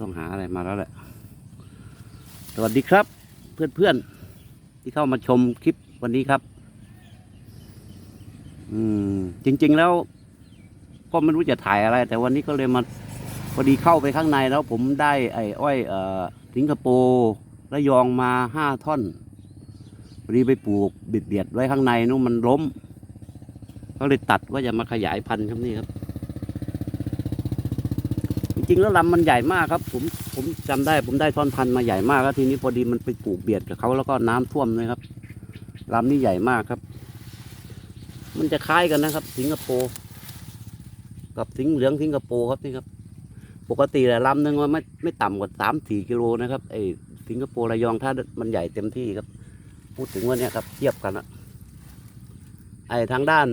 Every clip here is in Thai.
ต้องหาอะไรมาแล้วแหละ สวัสดีครับ เพื่อนๆที่เข้ามาชมคลิปวันนี้ครับ อืม จริง ๆแล้ว ก็ไม่รู้จะถ่ายอะไร แต่วันนี้ก็เลยมาพอดีเข้าไปข้างในแล้วผมได้ไอ้อ้อยเอ่อสิงคโปร์ระยองมาห้าท่อนพอดีไปปลูกบิดเบียดไว้ข้างในนู้นมันล้ม ก็เลยตัดว่าจะมาขยายพันธุ์ครับนี่ครับ ริง ๆ แล้วลำมันใหญ่มากครับ ผมผมจำได้ ผมได้ท่อนพันธุ์มาใหญ่มากแล้วทีนี้พอดีมันไปปลูกเบียดกับเขาแล้วก็น้ำท่วมเลยครับลำนี่ใหญ่มากครับ มันจะคล้ายกันนะครับ สิงคโปร์กับสิงเหลืองสิงคโปร์ครับนี่ครับ ปกติแต่ลำหนึ่งมันไม่ไม่ต่ำกว่าสามสี่กิโลนะครับไอ้สิงคโปร์ระยองถ้ามันใหญ่เต็มที่ครับ พูดถึงว่าเนี่ยครับเทียบกันอะไอ้ทางด้าน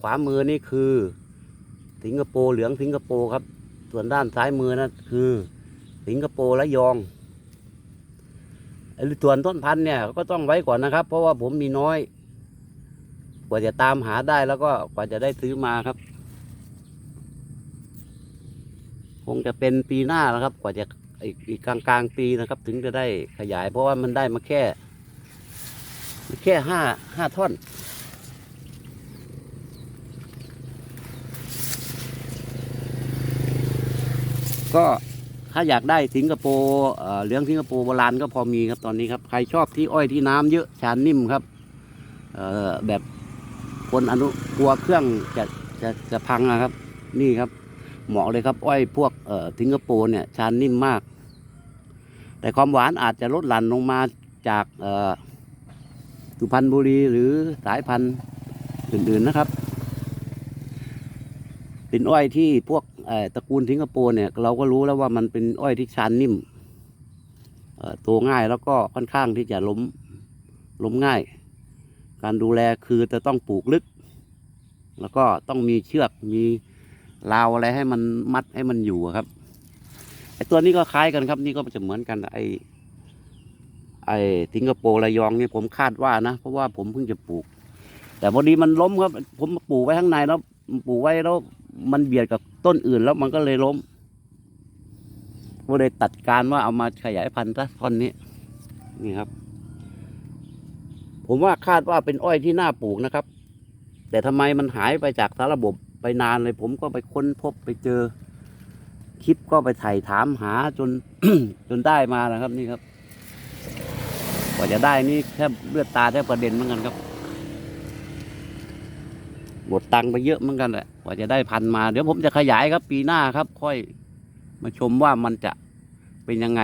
ขวามือนี่คือ สิงคโปร์เหลืองสิงคโปร์ครับ ส่วนด้านซ้ายมือนั่นคือสิงคโปร์ระยองไอ้ส่วนต้นพันธุ์เนี่ยก็ต้องไว้ก่อนนะครับ เพราะว่าผมมีน้อย กว่าจะตามหาได้แล้วก็กว่าจะได้ซื้อมาครับ คงจะเป็นปีหน้าแล้วครับ กว่าจะอีกกลางกลางๆปีนะครับ ถึงจะได้ขยาย เพราะว่ามันได้มาแค่ แค่ห้าห้าท่อน ก็ถ้าอยากได้สิงคโปร์เอ่อเหลืองสิงคโปร์โบราณก็พอมีครับตอนนี้ครับ ใครชอบที่อ้อยที่น้ำเยอะชานนิ่มครับแบบคนอนุกลัวเครื่องจะจะจะพังนะครับ นี่ครับ เหมาะเลยครับอ้อยพวกสิงคโปร์เนี่ยชานนิ่มมาก แต่ความหวานอาจจะลดหลั่นลงมาจากสุพรรณบุรีหรือสายพันธุ์อื่นๆนะครับ เป็นอ้อยที่พวก ตระกูลสิงคโปร์เนี่ยเราก็รู้แล้วว่ามันเป็นอ้อยที่ชานนิ่มเอ่อโตง่ายแล้วก็ค่อนข้างที่จะล้มล้มง่าย การดูแลคือจะต้องปลูกลึก แล้วก็ต้องมีเชือกมีราวอะไรให้มันมัดให้มันอยู่ครับไอตัวนี้ก็คล้ายกันครับ นี่ก็จะเหมือนกันไอไอสิงคโปร์ระยองนี่ผมคาดว่านะ เพราะว่าผมเพิ่งจะปลูก แต่พอดีมันล้มครับ ผมปลูกไว้ข้างในแล้วปลูกไว้แล้ว มันเบียดกับต้นอื่นแล้วมันก็เลยล้มก็เลยตัดการว่าเอามาขยายพันธุ์ซะท่อนนี้ นี่ครับ ผมว่าคาดว่าเป็นอ้อยที่น่าปลูกนะครับ แต่ทำไมมันหายไปจากสารระบบไปนานเลย ผมก็ไปค้นพบไปเจอ คลิปก็ไปถ่ายถามหาจนจนได้มานะครับ นี่ครับกว่าจะได้นี่แทบเลือดตาแทบประเด็นเหมือนกันครับ หมดตังค์ไปเยอะเหมือนกันแหละกว่าจะได้พันมา เดี๋ยวผมจะขยายครับ ปีหน้าครับ ค่อยมาชมว่ามันจะเป็นยังไง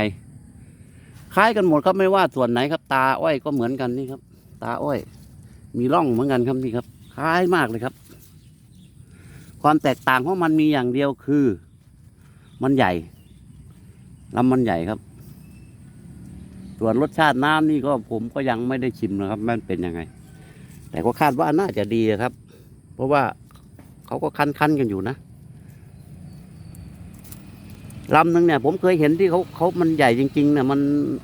คล้ายกันหมดครับไม่ว่าส่วนไหนครับ ตาอ้อยก็เหมือนกันนี่ครับ ตาอ้อย มีร่องเหมือนกันครับนี่ครับ คล้ายมากเลยครับ ความแตกต่างของมันมีอย่างเดียวคือ มันใหญ่ลำมันใหญ่ครับ ส่วนรสชาติน้ำนี่ก็ผมก็ยังไม่ได้ชิมนะครับ มันเป็นยังไง แต่ก็คาดว่าน่าจะดีครับ เพราะว่าเขาก็คั้นๆกันอยู่นะลำหนึ่งเนี่ย ผมเคยเห็นที่เขาเขามันใหญ่จริงๆเนี่ยมัน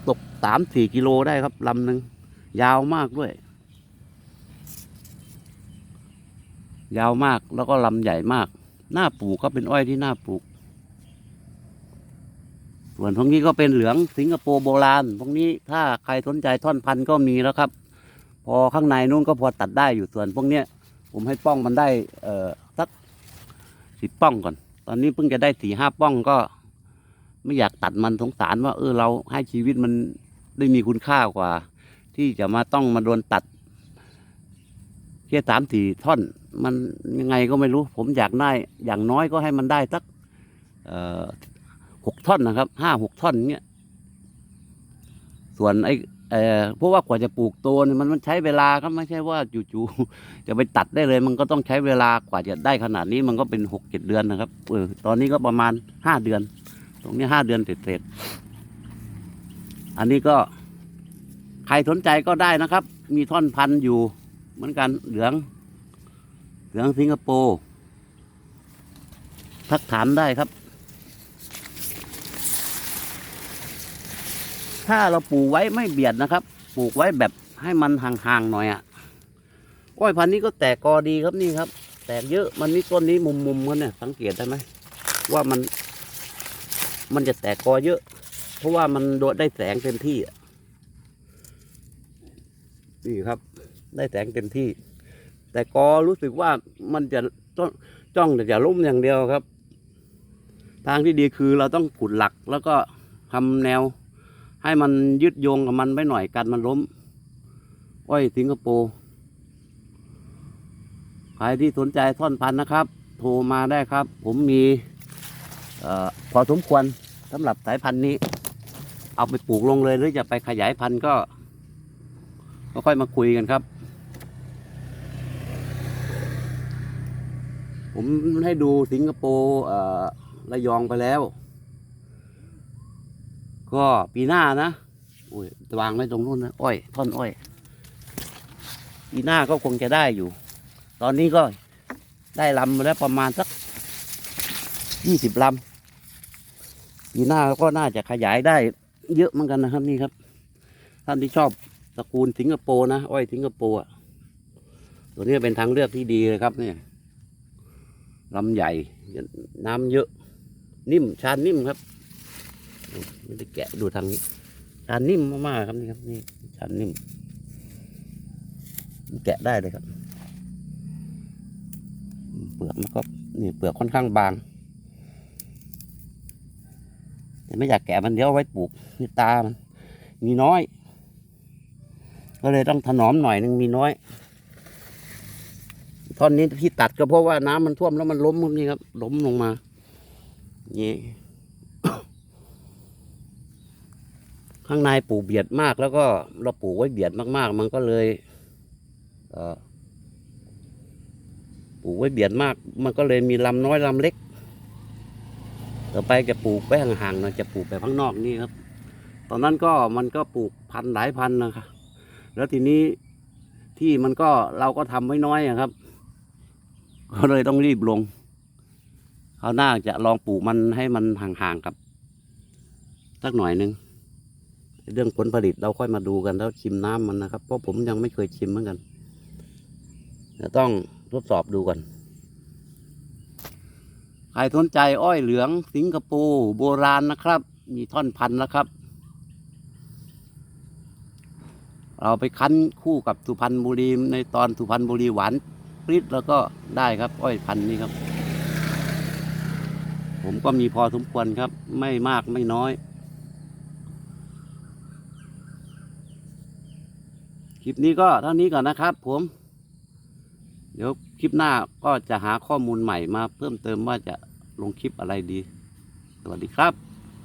ตกสามสี่กิโลได้ครับลำหนึ่งยาวมากด้วย ยาวมากแล้วก็ลำใหญ่มาก หน้าปลูกก็เป็นอ้อยที่หน้าปลูก ส่วนพวกนี้ก็เป็นเหลืองสิงคโปร์โบราณพวกนี้ถ้าใครสนใจท่อนพันธุ์ก็มีแล้วครับ พอข้างในนู้นก็พอตัดได้อยู่ส่วนพวกเนี้ย ผมให้ป้องมันได้เอ่อสักสิบป้องก่อน ตอนนี้เพิ่งจะได้สี่ห้าป้องก็ ไม่อยากตัดมันสงสารว่า เออเราให้ชีวิตมันได้มีคุณค่ากว่า ที่จะมาต้องมาโดนตัดแค่สามสี่ท่อน มันยังไงก็ไม่รู้ ผมอยากได้ อย่างน้อยก็ให้มันได้สักหกท่อนนะครับห้าหกท่อนเนี้ยส่วนไอ้ เออเพราะว่ากว่าจะปลูกโตเนี่ยมันมันใช้เวลาครับไม่ใช่ว่าจู่ๆจะไปตัดได้เลย มันก็ต้องใช้เวลากว่าจะได้ขนาดนี้มันก็เป็นหกเจ็ดเดือนนะครับเออตอนนี้ก็ประมาณห้าเดือน ตรงนี้ห้าเดือนเสร็จๆอันนี้ก็ใครสนใจก็ได้นะครับ มีท่อนพันธุ์อยู่เหมือนกันเหลือง เหลืองสิงคโปร์ทักถามได้ครับ ถ้าเราปลูกไว้ไม่เบียดนะครับ ปลูกไว้แบบให้มันห่างๆหน่อยอะ่ะอ้อยพันธุ์นี้ก็แตกกอดีครับนี่ครับ แตกเยอะมันนี่ต้นนี้มุมๆกันเนี่ยสังเกตได้ไหมว่ามัน มันจะแตกกอเยอะ เพราะว่ามันโดนได้แสงเต็มที่อะนี่ครับ ได้แสงเต็มที่ แต่กอรู้สึกว่ามันจะจ้องจ้องแต่จะล้มอย่างเดียวครับ ทางที่ดีคือเราต้องขุดหลักแล้วก็ทำแนว ให้มันยึดโยงกับมันไว้หน่อยกันมันล้ม อ้อยสิงคโปร์ใครที่สนใจท่อนพันนะครับ โทรมาได้ครับ ผมมีอพอสมควรสำหรับสายพันธุ์นี้ เอาไปปลูกลงเลยหรือจะไปขยายพันธุ์ก็ ก็ค่อยมาคุยกันครับ ผมให้ดูสิงคโปร์ระยองไปแล้ว ก็ปีหน้านะโอ้ยวางไว้ตรงนู้นนะอ้อย ท่อนอ้อย ปีหน้าก็คงจะได้อยู่ ตอนนี้ก็ได้ลำแล้วประมาณสักยี่สิบลำปีหน้าก็น่าจะขยายได้ เยอะเหมือนกันนะครับนี่ครับ ท่านที่ชอบตระกูลสิงคโปร์นะอ้อยสิงคโปร์อะตัวนี้เป็นทางเลือกที่ดีเลยครับเนี่ยลำใหญ่น้ำเยอะ นิ่มชานนิ่มครับ ไม่ได้แกะดูทางนี้ชานนิ่มมากๆครับนี่ครับนี่ชานนิ่ม แกะได้เลยครับ เปลือกมันก็นี่เปลือกค่อนข้างบางแต่ไม่อยากแกะมันเดี๋ยวไว้ปลูกนี่ตามันมีน้อย ก็เลยต้องถนอมหน่อยนึงมีน้อยท่อนนี้ที่ตัดก็เพราะว่าน้ำมันท่วมแล้วมันล้มพวกนี้ครับล้มลงมานี่ ข้างในปลูกเบียดมากแล้วก็เราปลูกไว้เบียดมากๆ มันก็เลยปลูกไว้เบียดมาก มันก็เลยมีลำน้อยลำเล็ก ต่อไปจะปลูกไปห่างๆหน่อยจะปลูกแบบข้างนอกนี่ครับ ตอนนั้นก็มันก็ปลูกพันหลายพันนะครับแล้วทีนี้ที่มันก็เราก็ทำไว้น้อยครับก็เลยต้องรีบลงคราหน้าจะลองปลูกมันให้มันห่างๆกับสักหน่อยหนึ่ง เรื่องผลผลิตเราค่อยมาดูกันแล้วชิมน้ำมันนะครับ เพราะผมยังไม่เคยชิมเหมือนกันจะต้องทดสอบดูกันใครสนใจอ้อยเหลือง สิงคโปร์โบราณนะครับ มีท่อนพันธุ์แล้วครับ เราไปคั้นคู่กับสุพรรณบุรีในตอนสุพรรณบุรีหวานปริดแล้วก็ได้ครับ อ้อยพันธุ์นี้ครับ ผมก็มีพอสมควรครับ ไม่มากไม่น้อย คลิปนี้ก็เท่านี้ก่อนนะครับ ผม เดี๋ยวคลิปหน้าก็จะหาข้อมูลใหม่มาเพิ่มเติมว่าจะลงคลิปอะไรดี สวัสดีครับ